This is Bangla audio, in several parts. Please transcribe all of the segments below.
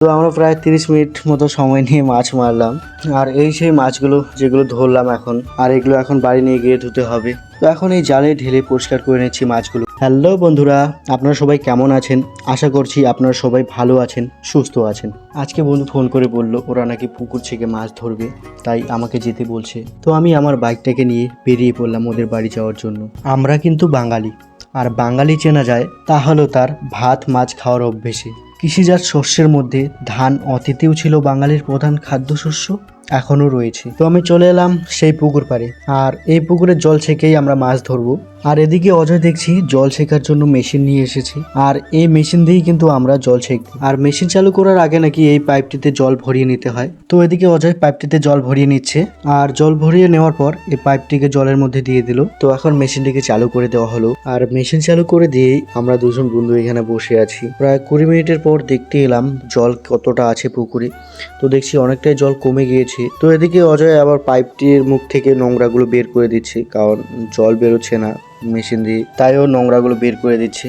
তো আমরা প্রায় তিরিশ মিনিট মতো সময় নিয়ে মাছ মারলাম। আর এই সেই মাছগুলো যেগুলো ধরলাম এখন, আর এগুলো এখন বাড়ি নিয়ে গিয়ে ধুতে হবে। তো এখন এই জালে ঢেলে পরিষ্কার করে নিচ্ছি মাছগুলো। হ্যালো বন্ধুরা, আপনারা সবাই কেমন আছেন? আশা করছি আপনারা সবাই ভালো আছেন, সুস্থ আছেন। আজকে বন্ধু ফোন করে বলল, ওরা নাকি পুকুর থেকে মাছ ধরবে, তাই আমাকে যেতে বলছে। তো আমি আমার বাইকটাকে নিয়ে বেরিয়ে পড়লাম ওদের বাড়ি যাওয়ার জন্য। আমরা কিন্তু বাঙালি। আর বাঙালি চেনা যায় তা হলো তার ভাত মাছ খাওয়ার অভ্যেসে। কৃষিজাত শস্যের মধ্যে ধান অতীতেও ছিল বাঙালির প্রধান খাদ্যশস্য, এখনও রয়েছে। তো আমি চলে এলাম সেই পুকুর পাড়ে। আর এই পুকুরের জল ছেকেই আমরা মাছ ধরবো। আর এদিকে অজয় দেখছি জল শেখার জন্য মেশিন নিয়ে এসেছে। আর এই মেশিন দিয়েই কিন্তু আমরা জল ছেকবো। আর মেশিন চালু করার আগে নাকি এই পাইপটিতে জল ভরিয়ে নিতে হয়। তো এদিকে অজয় পাইপটিতে জল ভরিয়ে নিচ্ছে। আর জল ভরিয়ে নেওয়ার পর এই পাইপটিকে জলের মধ্যে দিয়ে দিল। তো এখন মেশিনটিকে চালু করে দেওয়া হলো। আর মেশিন চালু করে দিয়েই আমরা দুজন বন্ধু এখানে বসে আছি। প্রায় কুড়ি মিনিটের পর দেখতে এলাম জল কতটা আছে পুকুরে। তো দেখছি অনেকটাই জল কমে গিয়েছে। তো এদিকে অজয় আবার পাইপটির মুখ থেকে নোংরাগুলো বের করে দিচ্ছে। কারণ জল বেরোচ্ছে না। মেশিন দিয়ে। তাই ও নোংরাগুলো বের করে দিচ্ছে।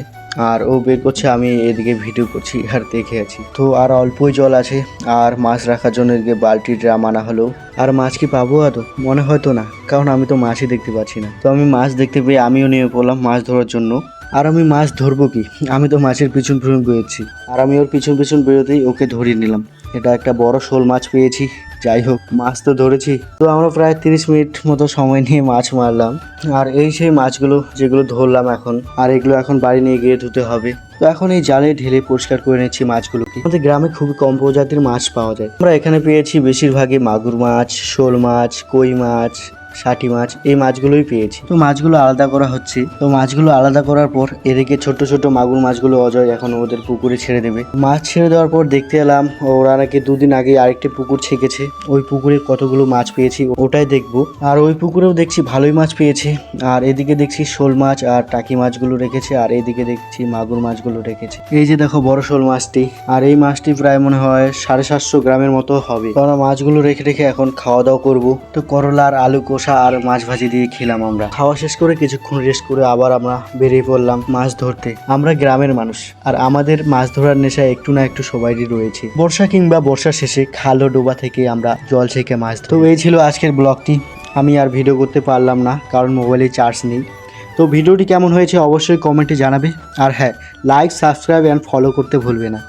আর ও বের করছে, আমি এদিকে ভিডিও করছি আর দেখে আছি। তো আর অল্পই জল আছে, আর মাছ রাখার জন্য এদিকে বালতি ড্রাম আনা হলো। আর মাছ কি পাবো আদৌ? মনে হয়তো না, কারণ আমি তো মাছই দেখতে পাচ্ছি না। তো আমি মাছ দেখতে পেয়ে আমিও নিয়ে পড়লাম মাছ ধরার জন্য। আর আমি মাছ ধরবো কি? আমি তো মাছের পিছন পিছন বেরোচ্ছি। আর আমি ওর পিছন পিছন বেরোতেই ওকে ধরিয়ে নিলাম। এটা একটা বড় শোল মাছ পেয়েছি। যাই হোক, মাছ তো ধরেছি। তো আমরা প্রায় তিরিশ মিনিট মতো সময় নিয়ে মাছ মারলাম। আর এই সেই মাছগুলো যেগুলো ধরলাম এখন, আর এগুলো এখন বাড়ি নিয়ে গিয়ে ধুতে হবে। তো এখন এই জালে ঢেলে পরিষ্কার করে নিচ্ছি মাছগুলোকে। আমাদের গ্রামে খুবই কম প্রজাতির মাছ পাওয়া যায়। আমরা এখানে পেয়েছি বেশিরভাগই মাগুর মাছ, শোল মাছ, কই মাছ ষাটি মাছ, এই মাছগুলোই পেয়েছি। তো মাছগুলো আলাদা করা হচ্ছে। তো মাছগুলো আলাদা করার পর এদিকে ছোট ছোট মাগুর মাছগুলো অজয় এখন ওদের পুকুরে ছেড়ে দেবে। মাছ ছেড়ে দেওয়ার পর দেখতে এলাম, ওরা নাকি দুদিন আগে আরেকটি পুকুর ছেঁকেছে। ওই পুকুরে কতগুলো মাছ পেয়েছি, ওটাই দেখব। আর ওই পুকুরেও দেখছি ভালোই মাছ পেয়েছে। আর এদিকে দেখছি শোল মাছ আর টাকি মাছগুলো রেখেছে, আর এদিকে দেখছি মাগুর মাছগুলো রেখেছে। এই যে দেখো বড় শোল মাছটি, আর এই মাছটি প্রায় মনে হয় সাড়ে সাতশো গ্রামের মতো হবে। কারণ মাছগুলো রেখে রেখে এখন খাওয়া দাওয়া করব। তো করলা আর আলু কষা আর মাছ ভাজি দিয়ে খেলাম আমরা। খাওয়া শেষ করে কিছুক্ষণ রেস্ট করে আবার আমরা বেরিয়ে পড়লাম মাছ ধরতে। আমরা গ্রামের মানুষ আর আমাদের মাছ ধরার নেশা একটু না একটু সবারই রয়েছে। বর্ষা কিংবা বর্ষা শেষে খালো ডোবা থেকে আমরা জল ছেঁকে মাছ। তো এই ছিল আজকের ব্লগটি। আমি আর ভিডিও করতে পারলাম না, কারণ মোবাইলে চার্জ নেই। তো ভিডিওটি কেমন হয়েছে অবশ্যই কমেন্টে জানাবে। আর হ্যাঁ লাইক সাবস্ক্রাইব অ্যান্ড ফলো করতে ভুলবে না।